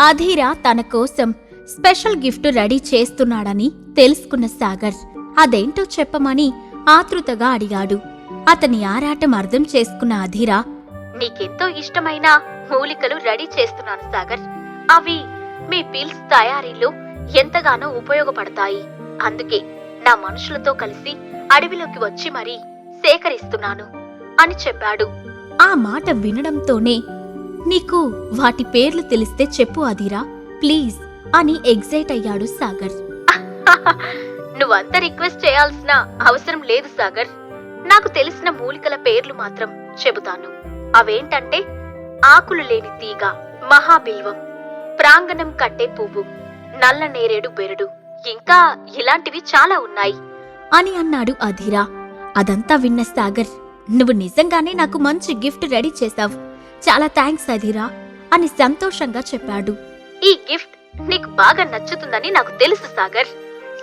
అధీరా తన కోసం special gift ready చేస్తున్నాడని తెలుసుకున్న సాగర్ అదేంటో చెప్పమని ఆతృతగా అడిగాడు. అతని ఆరాటం అర్థం చేసుకున్న అధీరా నీకెంతో ఇష్టమైన మూలికలు రెడీ చేస్తున్నాను సాగర్. అవి మీ పిల్స్ తయారీలో ఎంతగానో ఉపయోగపడతాయి. అందుకే నా మనుషులతో కలిసి అడవిలోకి వచ్చి మరీ సేకరిస్తున్నాను అని చెప్పాడు. ఆ మాట వినడంతోనే నీకు వాటి పేర్లు తెలిస్తే చెప్పు అదిరా ప్లీజ్ అని ఎగ్జైట్ అయ్యాడు సాగర్. నువ్వంత రిక్వెస్ట్ చేయాల్సిన అవసరం లేదు సాగర్. నాకు తెలిసిన మూలికల పేర్లు మాత్రం చెబుతాను. అవేంటంటే ఆకులు లేని తీగ మహాబిల్వం ప్రాంగణం కట్టే పువ్వు నల్ల నేరేడు బెరడు ఇంకా ఇలాంటివి చాలా ఉన్నాయి. అని అన్నాడు అధీరా. అదంతా విన్న సాగర్ నువ్వు నిజంగానే నాకు మంచి గిఫ్ట్ రెడీ చేశావు. చాలా థ్యాంక్స్ అధీరా అని సంతోషంగా చెప్పాడు. ఈ గిఫ్ట్ నీకు బాగా నచ్చుతుందని నాకు తెలుసు సాగర్.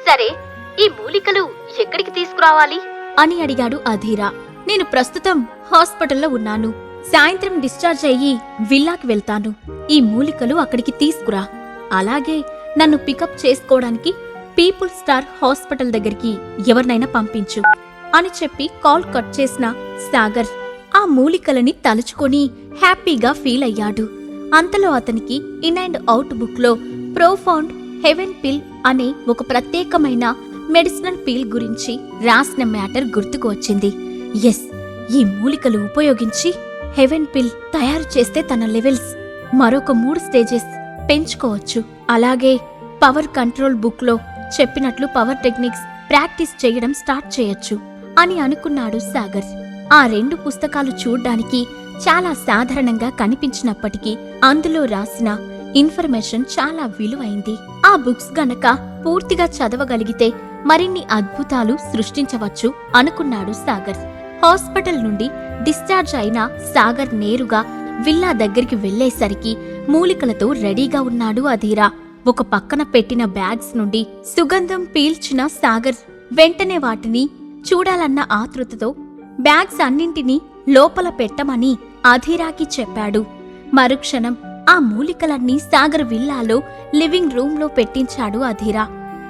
సరే ఈ మూలికలు ఎక్కడికి తీసుకురావాలి? అని అడిగాడు అధీరా. నేను ప్రస్తుతం హాస్పిటల్లో ఉన్నాను. సాయంత్రం డిశ్చార్జ్ అయ్యి విల్లాకి వెళ్తాను. ఈ మూలికలు అక్కడికి తీసుకురా. అలాగే నన్ను పికప్ చేసుకోవడానికి పీపుల్ స్టార్ హాస్పిటల్ దగ్గరికి ఎవరినైనా పంపించు అని చెప్పి కాల్ కట్ చేసిన సాగర్. ఆ మూలికలని తలుచుకొని హ్యాపీగా ఫీల్ అయ్యాడు. అంతలో అతనికి ఇన్ అండ్ అవుట్ బుక్లో ప్రోఫౌండ్ హెవెన్ పిల్ అనే ఒక ప్రత్యేకమైన మెడిసినల్ పిల్ గురించి రాసిన మ్యాటర్ గుర్తుకు వచ్చింది. ఎస్ ఈ మూలికలు ఉపయోగించి హెవెన్ పిల్ తయారు చేస్తే తన లెవెల్స్ మరొక మూడు స్టేజెస్ పెంచుకోవచ్చు. అలాగే పవర్ కంట్రోల్ బుక్లో చెప్పినట్లు పవర్ టెక్నిక్స్ ప్రాక్టీస్ చేయడం స్టార్ట్ చేయొచ్చు అని అనుకున్నాడు సాగర్. ఆ రెండు పుస్తకాలు చూడ్డానికి చాలా సాధారణంగా కనిపించినప్పటికీ అందులో రాసిన ఇన్ఫర్మేషన్ చాలా విలువైంది. ఆ బుక్స్ గనక పూర్తిగా చదవగలిగితే మరిన్ని అద్భుతాలు సృష్టించవచ్చు అనుకున్నాడు సాగర్. హాస్పిటల్ నుండి డిశ్చార్జ్ అయిన సాగర్ నేరుగా విల్లా దగ్గరికి వెళ్ళేసరికి మూలికలతో రెడీగా ఉన్నాడు అధీరా. ఒక పక్కన పెట్టిన బ్యాగ్స్ నుండి సుగంధం పీల్చిన సాగర్ వెంటనే వాటిని చూడాలన్న ఆతృతతో బ్యాగ్స్ అన్నింటినీ లోపల పెట్టమని అధీరాకి చెప్పాడు. మరుక్షణం ఆ మూలికలన్నీ సాగర్ విల్లాలో లివింగ్ రూంలో పెట్టించాడు అధీరా.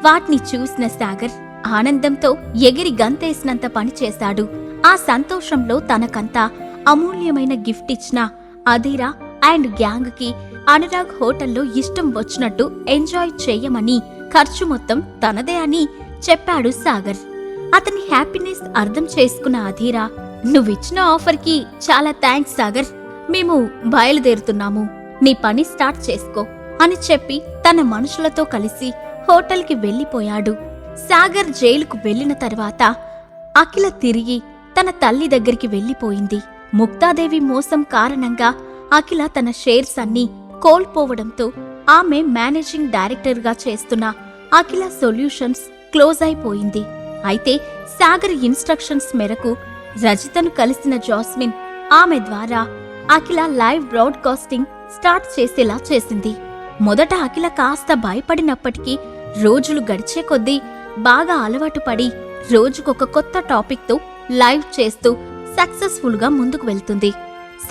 వాటిని చూసిన సాగర్ ఆనందంతో ఎగిరి గంతేసినంత పనిచేశాడు ఆ సంతోషంలో తనకంతా అమూల్యమైన గిఫ్ట్ ఇచ్చిన అధీరా అండ్ గ్యాంగ్కి అనురాగ్ హోటల్లో ఇష్టం వచ్చినట్టు ఎంజాయ్ చేయమని ఖర్చు మొత్తం తనదే అని చెప్పాడు సాగర్. అతని హ్యాపీనెస్ అర్థం చేసుకున్న అధీరా నువ్విచ్చిన ఆఫర్కి చాలా థ్యాంక్స్ సాగర్. మేము బయలుదేరుతున్నాము. నీ పని స్టార్ట్ చేసుకో అని చెప్పి తన మనుషులతో కలిసి హోటల్కి వెళ్ళిపోయాడు. సాగర్ జైలుకు వెళ్ళిన తర్వాత అఖిల తిరిగి తన తల్లి దగ్గరికి వెళ్ళిపోయింది. ముక్తాదేవి మోసం కారణంగా అఖిల తన షేర్స్ అన్నీ కోల్పోవడంతో ఆమె మేనేజింగ్ డైరెక్టర్గా చేస్తున్న అఖిల సొల్యూషన్స్ క్లోజ్ అయిపోయింది. అయితే సాగర్ ఇన్స్ట్రక్షన్స్ మేరకు రజితను కలిసిన జాస్మిన్ ఆమె ద్వారా అఖిల లైవ్ బ్రాడ్కాస్టింగ్ స్టార్ట్ చేసేలా చేసింది. మొదట అఖిల కాస్త భయపడినప్పటికీ రోజులు గడిచే కొద్దీ బాగా అలవాటు పడి రోజుకొక కొత్త టాపిక్తో లైవ్ చేస్తూ సక్సెస్ఫుల్గా ముందుకు వెళ్తుంది.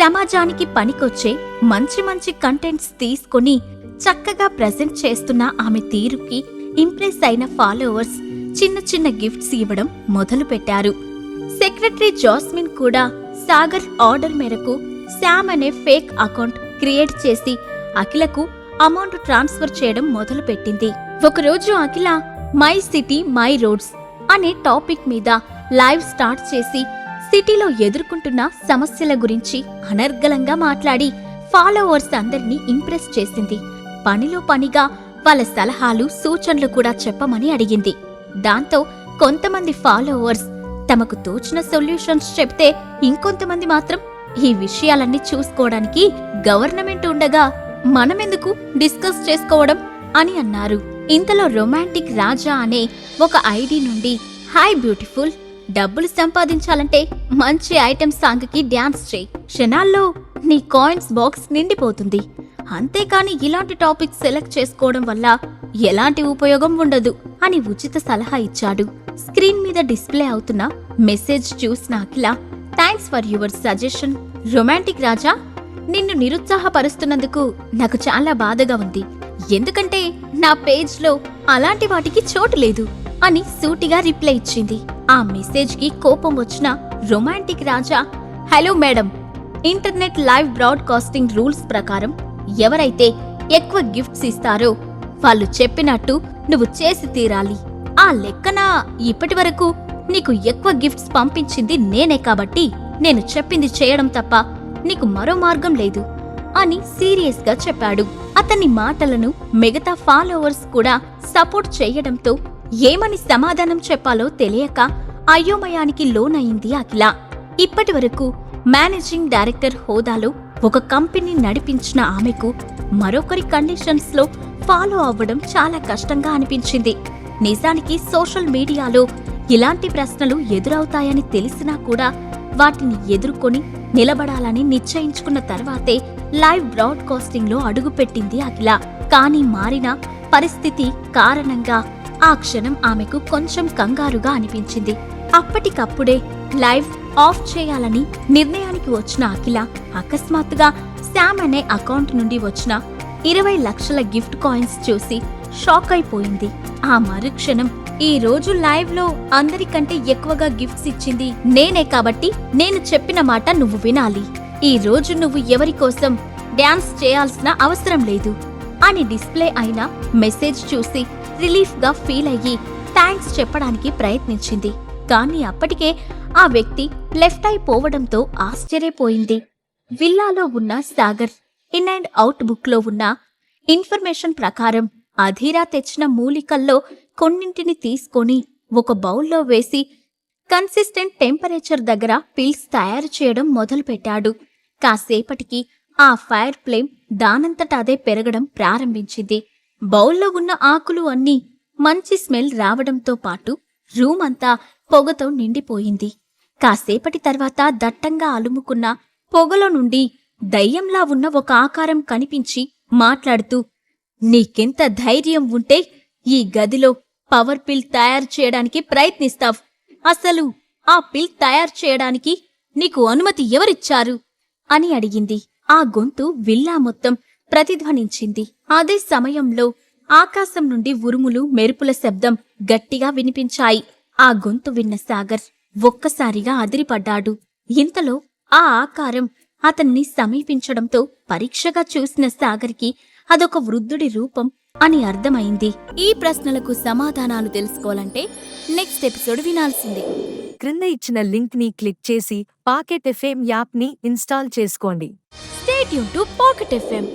సమాజానికి పనికొచ్చే మంచి మంచి కంటెంట్స్ తీసుకొని చక్కగా ప్రజెంట్ చేస్తున్న ఆమె తీరుకి ఇంప్రెస్ అయిన ఫాలోవర్స్ చిన్న చిన్న గిఫ్ట్స్ ఇవ్వడం మొదలుపెట్టారు సెక్రటరీ జాస్మిన్ కూడా సాగర్ ఆర్డర్ మేరకు శామ్ అనే ఫేక్ అకౌంట్ క్రియేట్ చేసి అఖిలకు అమౌంట్ ట్రాన్స్ఫర్ చేయడం మొదలుపెట్టింది ఒకరోజు Akhila my city my roads అనే టాపిక్ మీద లైవ్ స్టార్ట్ చేసి సిటీలో ఎదుర్కొంటున్న సమస్యల గురించి అనర్గళంగా మాట్లాడి ఫాలోవర్స్ అందరినీ ఇంప్రెస్ చేసింది. పనిలో పనిగా వాళ్ళ సలహాలు సూచనలు కూడా చెప్పమని అడిగింది. దాంతో కొంతమంది ఫాలోవర్స్ తమకు తోచిన సొల్యూషన్స్ చెప్తే ఇంకొంతమంది మాత్రం ఈ విషయాలన్నీ చూసుకోవడానికి గవర్నమెంట్ ఉండగా మనమెందుకు డిస్కస్ చేసుకోవడం అని అన్నారు. ఇంతలో రొమాంటిక్ రాజా అనే ఒక ఐడి నుండి హాయ్ బ్యూటిఫుల్ డబ్బులు సంపాదించాలంటే మంచి ఐటెం సాంగ్కి డ్యాన్స్ చేయి. క్షణాల్లో నీ కాయిన్స్ బాక్స్ నిండిపోతుంది. అంతేకాని ఇలాంటి టాపిక్ సెలెక్ట్ చేసుకోవడం వల్ల ఎలాంటి ఉపయోగం ఉండదు. అని ఉచిత సలహా ఇచ్చాడు. స్క్రీన్ మీద డిస్ప్లే అవుతున్న మెసేజ్ చూసిన Akhila thanks for your suggestion romantic Raja. నిన్ను నిరుత్సాహపరుస్తున్నందుకు నాకు చాలా బాధగా ఉంది. ఎందుకంటే నా పేజ్లో అలాంటి వాటికి చోటు లేదు అని సూటిగా రిప్లై ఇచ్చింది. ఆ మెసేజ్కి కోపం వచ్చిన romantic Raja hello madam internet live broadcasting rules ప్రకారం ఎవరైతే ఎక్కువ గిఫ్ట్స్ ఇస్తారో వాళ్ళు చెప్పినట్టు నువ్వు చేసి తీరాలి. ఆ లెక్కన ఇప్పటి వరకు నీకు ఎక్కువ గిఫ్ట్స్ పంపించింది నేనే కాబట్టి నేను చెప్పింది చేయడం తప్ప నీకు మరో మార్గం లేదు అని సీరియస్గా చెప్పాడు. అతని మాటలను మిగతా ఫాలోవర్స్ కూడా సపోర్ట్ చేయడంతో ఏమని సమాధానం చెప్పాలో తెలియక అయోమయానికి లోనయింది అఖిల. ఇప్పటి వరకు మేనేజింగ్ డైరెక్టర్ హోదాలో ఒక కంపెనీ నడిపించిన ఆమెకు మరొకరి కండిషన్స్లో ఫాలో అవ్వడం చాలా కష్టంగా అనిపించింది. నిజానికి సోషల్ మీడియాలో ఇలాంటి ప్రశ్నలు ఎదురవుతాయని తెలిసినా కూడా వాటిని ఎదుర్కొని నిలబడాలని నిశ్చయించుకున్న తర్వాతే లైవ్ బ్రాడ్కాస్టింగ్లో అడుగుపెట్టింది అఖిల. కానీ మారిన పరిస్థితి కారణంగా ఆ క్షణం ఆమెకు కొంచెం కంగారుగా అనిపించింది. అప్పటికప్పుడే లైవ్ ఆఫ్ చేయాలని నిర్ణయానికి వచ్చిన అఖిల అకస్మాత్తుగా శామ్ అనే అకౌంట్ నుండి వచ్చిన ఇరవై లక్షల గిఫ్ట్ కాయిన్స్ చూసి షాక్ అయిపోయింది. ఆ మరుక్షణం ఈ రోజు లైవ్లో అందరికంటే ఎక్కువగా గిఫ్ట్స్ ఇచ్చింది నేనే కాబట్టి నేను చెప్పిన మాట నువ్వు వినాలి. ఈ రోజు నువ్వు ఎవరి కోసం డాన్స్ చేయాల్సిన అవసరం లేదు అని డిస్ప్లే అయిన మెసేజ్ చూసి రిలీఫ్గా ఫీల్ అయ్యి థ్యాంక్స్ చెప్పడానికి ప్రయత్నించింది. కానీ అప్పటికే ఆ వ్యక్తి లెఫ్ట్ అయిపోవడంతో ఆశ్చర్యపోయింది. విల్లాలో ఉన్న సాగర్ ఇన్ అండ్ అవుట్ బుక్లో ఉన్న ఇన్ఫర్మేషన్ ప్రకారం అధీరా తెచ్చిన మూలికల్లో కొన్నింటిని తీసుకొని ఒక బౌల్లో వేసి కన్సిస్టెంట్ టెంపరేచర్ దగ్గర పిల్స్ తయారు చేయడం మొదలుపెట్టాడు. కాసేపటికి ఆ ఫైర్ ఫ్లేమ్ దానంతట అదే పెరగడం ప్రారంభించింది. బౌల్లో ఉన్న ఆకులు అన్నీ మంచి స్మెల్ రావడంతో పాటు రూమ్ అంతా పొగతో నిండిపోయింది. కాసేపటి తర్వాత దట్టంగా అలుముకున్న పొగలో నుండి దయ్యంలా ఉన్న ఒక ఆకారం కనిపించి మాట్లాడుతూ నీకెంత ధైర్యం ఉంటే ఈ గదిలో పవర్ పిల్ తయారు చేయడానికి ప్రయత్నిస్తావ్. అసలు ఆ పిల్ తయారు చేయడానికి నీకు అనుమతి ఎవరిచ్చారు? అని అడిగింది. ఆ గొంతు విల్లా మొత్తం ప్రతిధ్వనించింది. అదే సమయంలో ఆకాశం నుండి ఉరుములు మెరుపుల శబ్దం గట్టిగా వినిపించాయి. ఆ గొంతు విన్న సాగర్ ఒక్కసారిగా అదిరిపడ్డాడు. ఇంతలో ఆ ఆకారం అతన్ని సమీపించడంతో పరీక్షగా చూసిన సాగర్కి అదొక వృద్ధుడి రూపం అని అర్థమైంది. ఈ ప్రశ్నలకు సమాధానాలు తెలుసుకోవాలంటే నెక్స్ట్ ఎపిసోడ్ వినాల్సిందే. క్రింద ఇచ్చిన లింక్ని క్లిక్ చేసి పాకెట్ ఎఫ్ఎం యాప్ని ఇన్స్టాల్ చేసుకోండి. స్టేట్ యూన్ టు పాకెట్ ఎఫ్ఎం